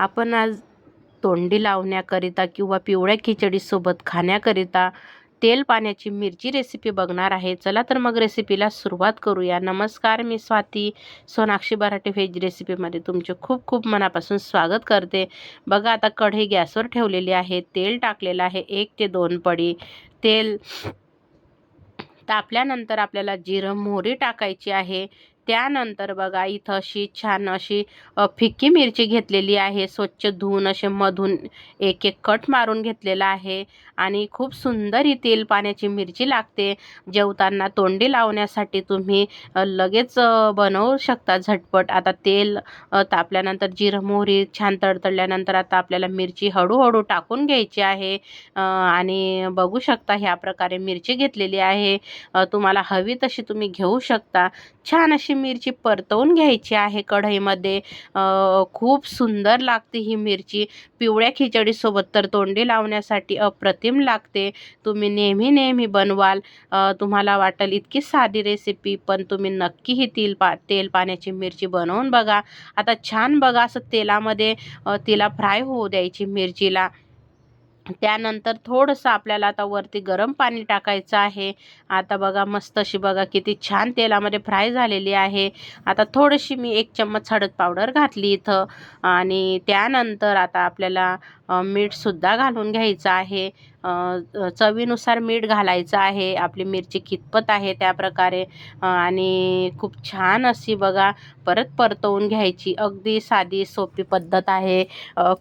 आपण आज तोंडी लावण्याकरिता किंवा पिवळ्या खिचडीसोबत खाण्याकरिता तेल पाण्याची मिरची रेसिपी बघणार आहे. चला तर मग रेसिपीला सुरुवात करूया. नमस्कार मी स्वाती. सोनाक्षी बराटे व्हेज रेसिपीमध्ये तुमचे खूप खूप मनापासून स्वागत करते. बघा आता कढई गॅसवर ठेवलेली आहे. तेल टाकलेलं आहे. एक ते दोन पडी. तेल तापल्यानंतर आपल्याला जिरं मोहरी टाकायची आहे. त्यानंतर बघा इथं अशी छान अशी फिक्की मिरची घेतलेली आहे. स्वच्छ धुवून असे मधून एक एक कट मारून घेतलेला आहे. आणि खूप सुंदर ही तेल पाण्याची मिरची लागते. जेवताना तोंडी लावण्यासाठी तुम्ही लगेच बनवू शकता झटपट. आता तेल तापल्यानंतर जिरं मोहरी छान तडतडल्यानंतर आता आपल्याला मिरची हळूहळू टाकून घ्यायची आहे. आणि बघू शकता ह्या प्रकारे मिरची घेतलेली आहे. तुम्हाला हवी तशी तुम्ही घेऊ शकता. छान अशी मिरची परतवून घ्यायची आहे कढईमध्ये. खूप सुंदर लागते ही मिरची. पिवळ्या खिचडीसोबत तर तोंडी लावण्यासाठी अप्रतिम लागते. तुम्ही नेहमी नेहमी बनवाल. तुम्हाला वाटेल इतकी साधी रेसिपी पण तुम्ही नक्की ही तेल पा तेल पाण्याची मिरची बनवून बघा. आता छान बघा असं तेलामध्ये तिला फ्राय होऊ द्यायची मिरचीला. त्यानंतर थोडंसं आपल्याला आता वरती गरम पाणी टाकायचं आहे. आता बघा मस्त अशी बघा किती छान तेलामध्ये फ्राय झालेली आहे. आता थोडीशी मी एक चम्मच हळद पावडर घातली इथं. आणि त्यानंतर आता आपल्याला मीठसुद्धा घालून घ्यायचं आहे. चवीनुसार मीठ घालायचं आहे. आपली मिरची कितपत आहे त्याप्रकारे आणि खूप छान अशी बघा परत परतवून घ्यायची. अगदी साधी सोपी पद्धत आहे.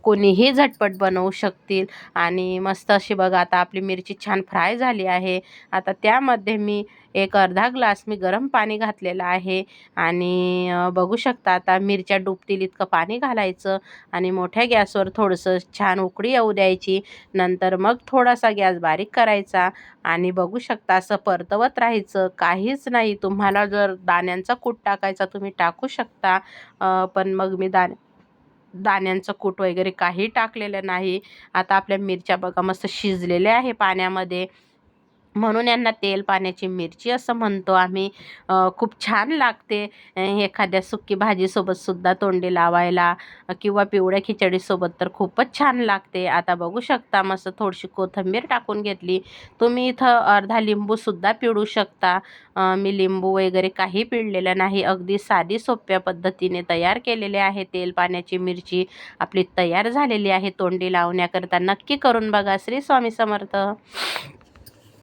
कोणीही झटपट बनवू शकतील. आणि मस्त अशी बघा आता आपली मिरची छान फ्राय झाली आहे. आता त्यामध्ये मी एक अर्धा ग्लास मी गरम पाणी घातलेलं आहे. आणि बघू शकता आता मिरच्या डुबतील इतकं पाणी घालायचं आणि मोठ्या गॅसवर थोडंसं छान उकळी येऊ द्यायची. नंतर मग थोडासा गॅस बारीक करायचा आणि बघू शकता असं परतवत राहायचं. काहीच नाही. तुम्हाला जर दाण्यांचा कूट टाकायचा तुम्ही टाकू शकता. पण मग मी दाण्या दाण्यांचं कूट वगैरे काही टाकलेलं नाही. आता आपल्या मिरच्या बघा मस्त शिजलेल्या आहे पाण्यामध्ये. म्हणून यांना तेल पाण्याची मिरची असं म्हणतो आम्ही. खूप छान लागते. एखाद्या सुकी भाजीसोबत सुद्धा तोंडी लावायला किंवा पिवळ्या खिचडीसोबत तर खूपच छान लागते. आता बघू शकता मस्त थोडीशी कोथिंबीर टाकून घेतली. तुम्ही इथं अर्धा लिंबूसुद्धा पिळू शकता. मी लिंबू वगैरे काही पिळलेलं नाही. अगदी साधी सोप्या पद्धतीने तयार केलेले आहे. तेल पाण्याची मिरची आपली तयार झालेली आहे. तोंडी लावण्याकरता नक्की करून बघा. श्री स्वामी समर्थ.